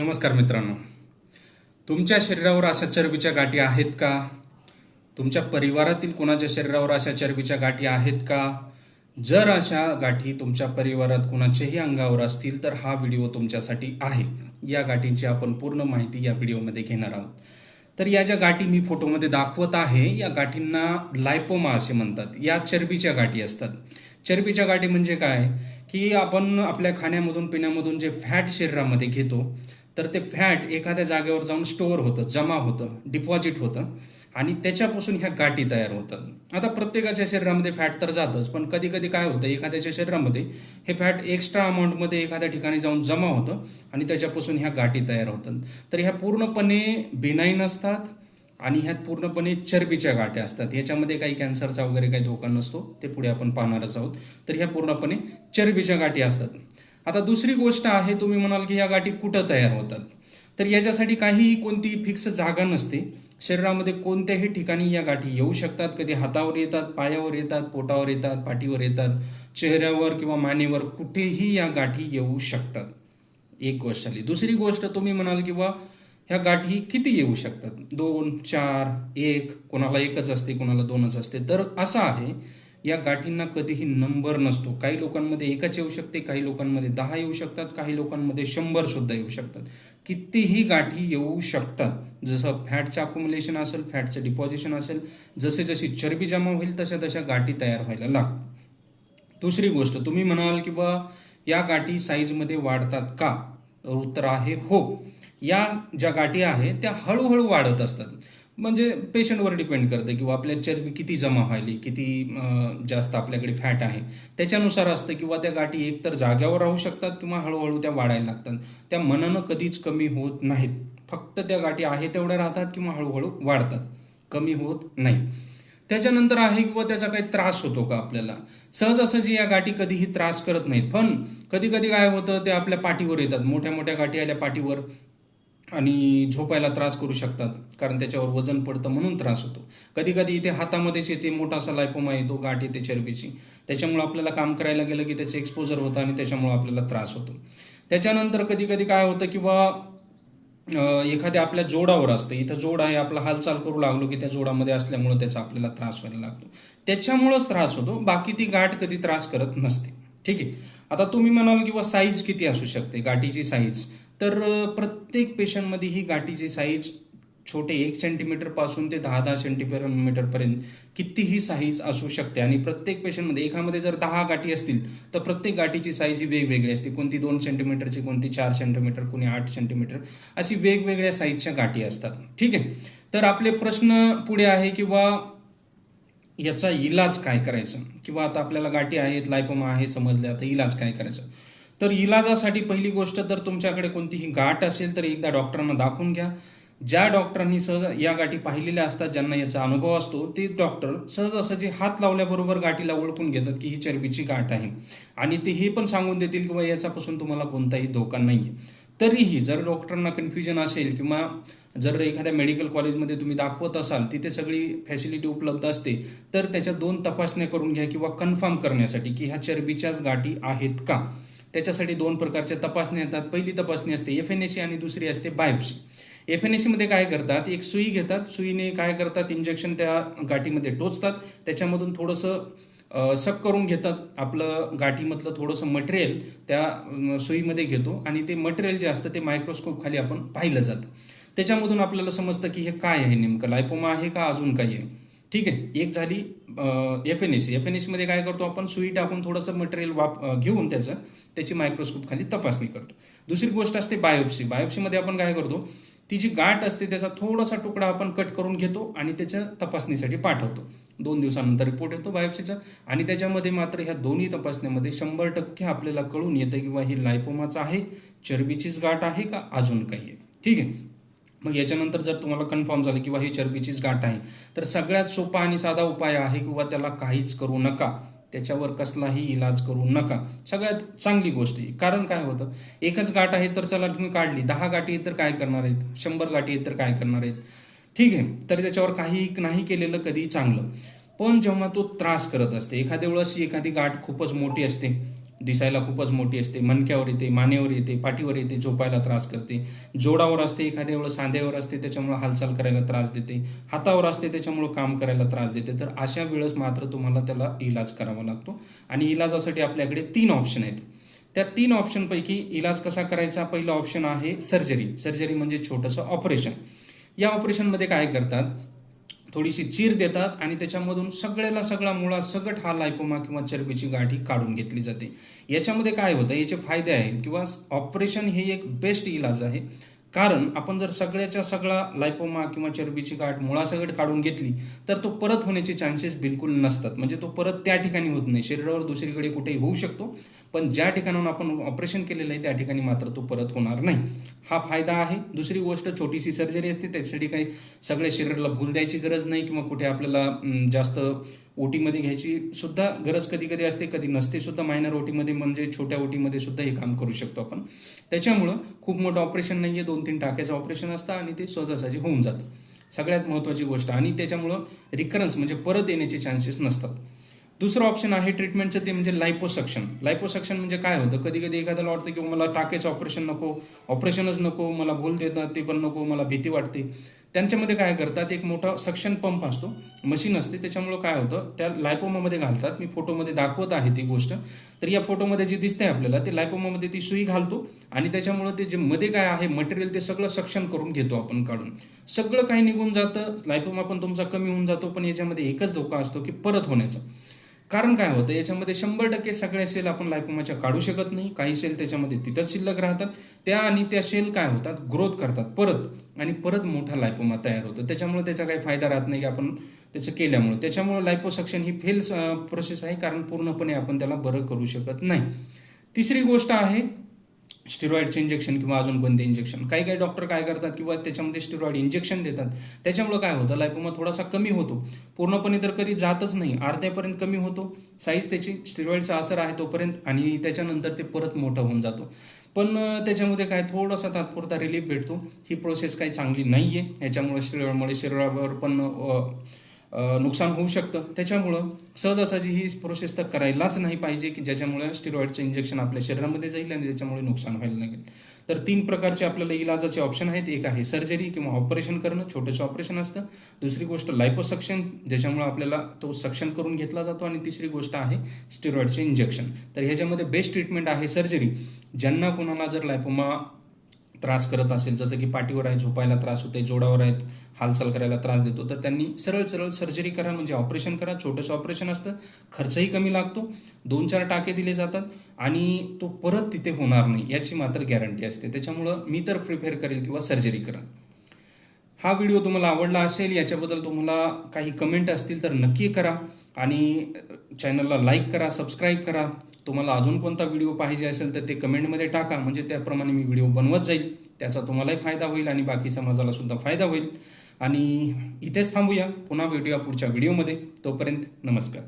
नमस्कार मित्रांनो. तुमच्या शरीरावर अशा चरबीच्या गाठी आहेत का? तुमच्या परिवारातील कोणाच्या शरीरावर अशा चरबीच्या गाठी आहेत का? जर अशा गाठी तुमच्या परिवारात कोणाच्याही अंगावर असतील तर हा व्हिडिओ तुमच्यासाठी आहे. या गाठींची आपण पूर्ण माहिती या व्हिडिओमध्ये घेणार आहोत. तर या ज्या गाठी मी फोटोमध्ये दाखवत आहे या गाठींना लायपोमा असे म्हणतात. या चरबीच्या गाठी असतात. चरबीच्या गाठी म्हणजे काय? की आपण आपल्या खाण्यामधून पिण्यामधून जे फॅट शरीरामध्ये घेतो तर ते फॅट एखाद्या जागेवर जाऊन स्टोअर होतं जमा होतं डिपॉझिट होतं आणि त्याच्यापासून ह्या गाठी तयार होतात. आता प्रत्येकाच्या शरीरामध्ये फॅट तर जातच पण कधी कधी काय होतं एखाद्याच्या शरीरामध्ये हे फॅट एक्स्ट्रा अमाऊंटमध्ये एखाद्या ठिकाणी जाऊन जमा होतं आणि त्याच्यापासून ह्या गाठी तयार होतात. तर ह्या पूर्णपणे बिनाईन असतात आणि ह्यात पूर्णपणे चरबीच्या गाठ्या असतात. याच्यामध्ये काही कॅन्सरचा वगैरे काही धोका नसतो ते पुढे आपण पाहणारच आहोत. तर ह्या पूर्णपणे चरबीच्या गाठी असतात. आता दुसरी गोष्ट आहे तुम्ही म्हणाल की या गाठी कुठं तयार होतात? तर याच्यासाठी काहीही कोणती फिक्स जागा नसते. शरीरामध्ये कोणत्याही ठिकाणी या गाठी येऊ शकतात. कधी हातावर येतात पायावर येतात पोटावर येतात पाठीवर येतात चेहऱ्यावर किंवा मानेवर कुठेही या गाठी येऊ शकतात. एक गोष्ट झाली. दुसरी गोष्ट तुम्ही म्हणाल किंवा ह्या गाठी किती येऊ शकतात? दोन चार एक कोणाला एकच असते कोणाला दोनच असते. तर असं आहे या गाठींना कधीही नंबर नसतो. काही लोकांमध्ये एकच येऊ शकते काही लोकांमध्ये दहा येऊ शकतात काही लोकांमध्ये शंभर सुद्धा येऊ शकतात. कितीही गाठी येऊ शकतात जसं फॅटचं अकोमुलेशन असेल फॅटचं डिपॉझिशन असेल जसे जशी चरबी जमा होईल तशा तशा गाठी तयार व्हायला लागतात. दुसरी गोष्ट तुम्ही म्हणाल की बा या गाठी साईजमध्ये वाढतात का? तर उत्तर आहे हो. या ज्या गाठी आहेत त्या हळूहळू वाढत असतात. म्हणजे पेशंटवर डिपेंड करते किंवा आपल्या चरबी किती जमा व्हायली किती जास्त आपल्याकडे फॅट आहे. त्याच्यानुसार असतं किंवा त्या गाठी एकतर जाग्यावर राहू शकतात किंवा हळूहळू त्या वाढायला लागतात. त्या मनानं कधीच कमी होत नाहीत. फक्त त्या गाठी आहे तेवढ्या राहतात किंवा हळूहळू वाढतात. कमी होत नाही. त्याच्यानंतर आहे किंवा त्याचा काही त्रास होतो का आपल्याला? सहजासहजी या गाठी कधीही त्रास करत नाहीत. पण कधी कधी काय होतं ते आपल्या पाठीवर येतात. मोठ्या मोठ्या गाठी आल्या पाठीवर. आणि झोपायला त्रास करू शकतात कारण त्याच्यावर वजन पडतं म्हणून त्रास होतो. कधी कधी इथे हातामध्येच येते मोठासा लायपोमा येतो गाठ येते चरबीची. त्याच्यामुळे आपल्याला काम करायला गेलं की त्याचं एक्सपोजर होतं आणि त्याच्यामुळे आपल्याला त्रास होतो. त्याच्यानंतर कधी कधी काय होतं किंवा एखाद्या आपल्या जोडावर असतं. इथं जोड आहे आपला हालचाल करू लागलो की त्या जोडामध्ये असल्यामुळे त्याचा आपल्याला त्रास व्हायला लागतो. त्याच्यामुळंच त्रास होतो. बाकी ती गाठ कधी त्रास करत नसते. ठीक आहे. आता तुम्ही म्हणाल किंवा साईज किती असू शकते? गाठीची साईज तर प्रत्येक पेशंटमध्ये ही गाठीची साईज छोटे एक सेंटीमीटरपासून ते दहा दहा सेंटीमीटर पर्यंत कितीही साईज असू शकते. आणि प्रत्येक पेशंटमध्ये एकामध्ये जर दहा गाठी असतील तर प्रत्येक गाठीची साईज ही वेगवेगळी असते. कोणती दोन सेंटीमीटरची कोणती चार सेंटीमीटर कोणी आठ सेंटीमीटर अशी वेगवेगळ्या साईजच्या गाठी असतात. ठीक आहे? तर आपले प्रश्न पुढे आहे किंवा याचा इलाज काय करायचा? किंवा आता आपल्याला गाठी आहेत लायपोमा आहे समजले आता इलाज काय करायचं? तर इलाजासाठी पहिली गोष्ट तर तुमच्याकडे कोणतीही गाठ असेल तर एकदा डॉक्टरांना दाखवून घ्या. ज्या डॉक्टरांनी सहज या गाठी पाहिलेल्या असतात ज्यांना याचा अनुभव असतो ते डॉक्टर सहजासहजी हात लावल्याबरोबर गाठीला ओळखून घेतात की ही चरबीची गाठ आहे. आणि ते हे पण सांगून देतील किंवा याच्यापासून तुम्हाला कोणताही धोका नाही तरीही जर डॉक्टरांना कन्फ्युजन असेल किंवा जर एखाद्या मेडिकल कॉलेजमध्ये तुम्ही दाखवत असाल तिथे सगळी फॅसिलिटी उपलब्ध असते तर त्याच्या दोन तपासण्या करून घ्या किंवा कन्फर्म करण्यासाठी की ह्या चरबीच्याच गाठी आहेत का? त्याच्यासाठी दोन प्रकारच्या तपासण्या येतात. पहिली तपासणी असते एफ एन आणि दुसरी असते बायोप्सी एफ एनमध्ये काय करतात? एक सुई घेतात. सुईने काय करतात? इंजेक्शन त्या गाठीमध्ये टोचतात. त्याच्यामधून थोडंसं सक करून घेतात. आपलं गाठीमधलं थोडंसं मटेरियल त्या सुईमध्ये घेतो आणि ते मटेरियल जे असतं ते मायक्रोस्कोप खाली आपण पाहिलं जातं. त्याच्यामधून आपल्याला समजतं की हे काय आहे नेमकं? लायपोमा आहे का? अजून काही आहे? ठीक आहे. एक झाली F N S C F N एसमध्ये काय करतो आपण? सुई टाकून थोडंसं मटेरियल वाप घेऊन त्याचं त्याची मायक्रोस्कोप खाली तपासणी करतो. दुसरी गोष्ट असते बायोप्सी बायोप्सीमध्ये आपण काय करतो? ती जी गाठ असते त्याचा थोडासा तुकडा आपण कट करून घेतो आणि त्याच्या तपासणीसाठी पाठवतो. दोन दिवसानंतर रिपोर्ट येतो बायोप्सीचा आणि त्याच्यामध्ये मात्र ह्या दोन्ही तपासण्यामध्ये शंभर टक्के आपल्याला कळून येतं किंवा ही लायपोमाचं आहे चरबीचीच गाठ आहे का अजून काही आहे? ठीक आहे. मग याच्यानंतर जर तुम्हाला कन्फर्म झालं किंवा ही चरबीचीच गाठ आहे. तर सगळ्यात सोपा आणि साधा उपाय आहे किंवा त्याला काहीच करू नका. त्याच्यावर कसलाही इलाज करू नका. सगळ्यात चांगली गोष्ट आहे. कारण काय होतं? एकच गाठ आहे तर चला तुम्ही काढली. दहा गाठी आहेत तर काय करणार आहेत? शंभर गाठी आहेत तर काय करणार आहेत? ठीक आहे. तर त्याच्यावर काही नाही केलेलं कधी चांगलं. पण जेव्हा तो त्रास करत असते एखाद्या वेळेस एखादी गाठ खूपच मोठी असते दिसायला खूपच मोठी असते. मणक्यावर येते मानेवर येते पाठीवर येते झोपायला त्रास करते. जोडावर असते एखाद्या वेळेस सांध्यावर असते त्याच्यामुळे हालचाल करायला त्रास देते. हातावर असते त्याच्यामुळे काम करायला त्रास देते. तर अशा वेळेस मात्र तुम्हाला त्याला इलाज करावा लागतो. आणि इलाजासाठी आपल्याकडे तीन ऑप्शन आहेत. त्या तीन ऑप्शनपैकी इलाज कसा करायचा? पहिला ऑप्शन आहे सर्जरी सर्जरी म्हणजे छोटंसं ऑपरेशन या ऑपरेशनमध्ये काय करतात? थोडीशी चीर देतात आणि त्याच्यामधून सगळ्याला सगळा मुळा सगट हा लायपोमा किंवा चरबीची गाठी काढून घेतली जाते. याच्यामध्ये काय होतं? याचे फायदे आहेत. किंवा ऑपरेशन हे एक बेस्ट इलाज आहे. कारण आपण जर सगळ्याच्या सगळा लायपोमा किंवा चरबीची गाठ मुळासकट काढून घेतली तर तो परत होण्याचे चान्सेस बिलकुल नसतात. म्हणजे तो परत त्या ठिकाणी होत नाही. शरीरावर दुसरीकडे कुठेही होऊ शकतो पण ज्या ठिकाणाहून आपण ऑपरेशन केलेलं आहे त्या ठिकाणी मात्र तो परत होणार नाही. हा फायदा आहे. दुसरी गोष्ट छोटीशी सर्जरी असते त्याच्यासाठी काही सगळ्या शरीराला भूल द्यायची गरज नाही किंवा कुठे आपल्याला जास्त ओटीमध्ये घ्यायची सुद्धा गरज कधी कधी असते कधी नसते सुद्धा. मायनर ओटीमध्ये म्हणजे छोट्या ओटीमध्ये सुद्धा हे काम करू शकतो आपण. त्याच्यामुळं खूप मोठं ऑपरेशन नाही आहे दोन तीन टाक्याचं ऑपरेशन असतं आणि ते सहजासहजी होऊन जातं. सगळ्यात महत्त्वाची गोष्ट. आणि त्याच्यामुळं रिकरन्स म्हणजे परत येण्याचे चान्सेस नसतात. दुसरं ऑप्शन आहे ट्रीटमेंटचं ते म्हणजे लायपोसक्शन लायपोसक्शन म्हणजे काय होतं? कधी कधी एखाद्याला वाटतं की मला टाकेचं ऑपरेशन नको ऑपरेशनच नको मला भूल देतात ते पण नको मला भीती वाटते. त्यांच्यामध्ये काय करतात एक मोठा सक्शन पंप असतो मशीन असते त्याच्यामुळं काय होतं त्या लायपोमामध्ये घालतात. मी फोटोमध्ये दाखवत आहे ती गोष्ट. तर या फोटोमध्ये जे दिसते आपल्याला ते लायपोमामध्ये ती सुई घालतो आणि त्याच्यामुळं ते जे मध्ये काय आहे मटेरियल ते सगळं सक्शन करून घेतो आपण काढून. सगळं काही निघून जातं लायपोमा पण तुमचा कमी होऊन जातो पण याच्यामध्ये एकच धोका असतो की परत होण्याचा. कारण काय होतं? याच्यामध्ये शंभर टक्के सगळ्या सेल आपण लायपोमाच्या काढू शकत नाही. काही सेल त्याच्यामध्ये तिथंच शिल्लक राहतात. त्या आणि त्या सेल काय होतात? ग्रोथ करतात. परत आणि परत मोठा लायपोमा तयार होतो. त्याच्यामुळे त्याचा काही फायदा राहत नाही की आपण त्याचं केल्यामुळे. त्याच्यामुळे लायपोसक्शन ही फेल प्रोसेस आहे. कारण पूर्णपणे आपण त्याला बरं करू शकत नाही. तिसरी गोष्ट आहे स्टिरॉइडचे इंजेक्शन किंवा अजून कोणते इंजेक्शन काही काही डॉक्टर काय करतात किंवा त्याच्यामध्ये स्टिरॉइड इंजेक्शन देतात. त्याच्यामुळं काय होतं? लायपोमा थोडासा कमी होतो. पूर्णपणे तर कधी जातच नाही. अर्ध्यापर्यंत कमी होतो. साईज त्याची स्टिरॉइडचा असर आहे तोपर्यंत आणि त्याच्यानंतर ते परत मोठं होऊन जातो. पण त्याच्यामध्ये काय थोडासा तात्पुरता रिलीफ भेटतो. ही प्रोसेस काही चांगली नाही आहे याच्यामुळे स्टिरॉइडमुळे शरीरावर पण नुकसान होऊ शकतं. त्याच्यामुळं सहजासहजी ही प्रोसेस तर करायलाच नाही पाहिजे की ज्याच्यामुळे स्टिरॉइडचं इंजेक्शन आपल्या शरीरामध्ये जाईल आणि त्याच्यामुळे नुकसान व्हायला लागेल. तर तीन प्रकारचे आपल्याला इलाजाचे ऑप्शन आहेत. एक आहे सर्जरी किंवा ऑपरेशन करणं छोटंसं ऑपरेशन असतं. दुसरी गोष्ट लायपोसक्शन ज्याच्यामुळे आपल्याला तो सक्शन करून घेतला जातो. आणि तिसरी गोष्ट आहे स्टिरॉइडचे इंजेक्शन तर ह्याच्यामध्ये बेस्ट ट्रीटमेंट आहे सर्जरी ज्यांना कोणाला जर लायपोमा त्रास करत असेल जसं की पाठीवर आहे झोपायला त्रास होते जोडावर आहेत हालचाल करायला त्रास देतो तर त्यांनी सरळ सरळ सर्जरी करा म्हणजे ऑपरेशन करा छोटंसं ऑपरेशन असतं खर्चही कमी लागतो दोन चार टाके दिले जातात आणि तो परत तिथे होणार नाही याची मात्र गॅरंटी असते. त्याच्यामुळं मी तर प्रिफेअर करेल किंवा सर्जरी करा. हा व्हिडिओ तुम्हाला आवडला असेल याच्याबद्दल तुम्हाला काही कमेंट असतील तर नक्की करा. आणि चॅनलला लाईक करा सबस्क्राईब करा. तुम्हाला अजून कोणता व्हिडिओ पाहिजे असेल तर ते कमेंटमध्ये टाका. म्हणजे त्याप्रमाणे मी व्हिडिओ बनवत जाईल. त्याचा तुम्हालाही फायदा होईल आणि बाकी समाजाला सुद्धा फायदा होईल. आणि इथेच थांबूया. पुन्हा भेटूया पुढच्या व्हिडिओमध्ये तोपर्यंत नमस्कार.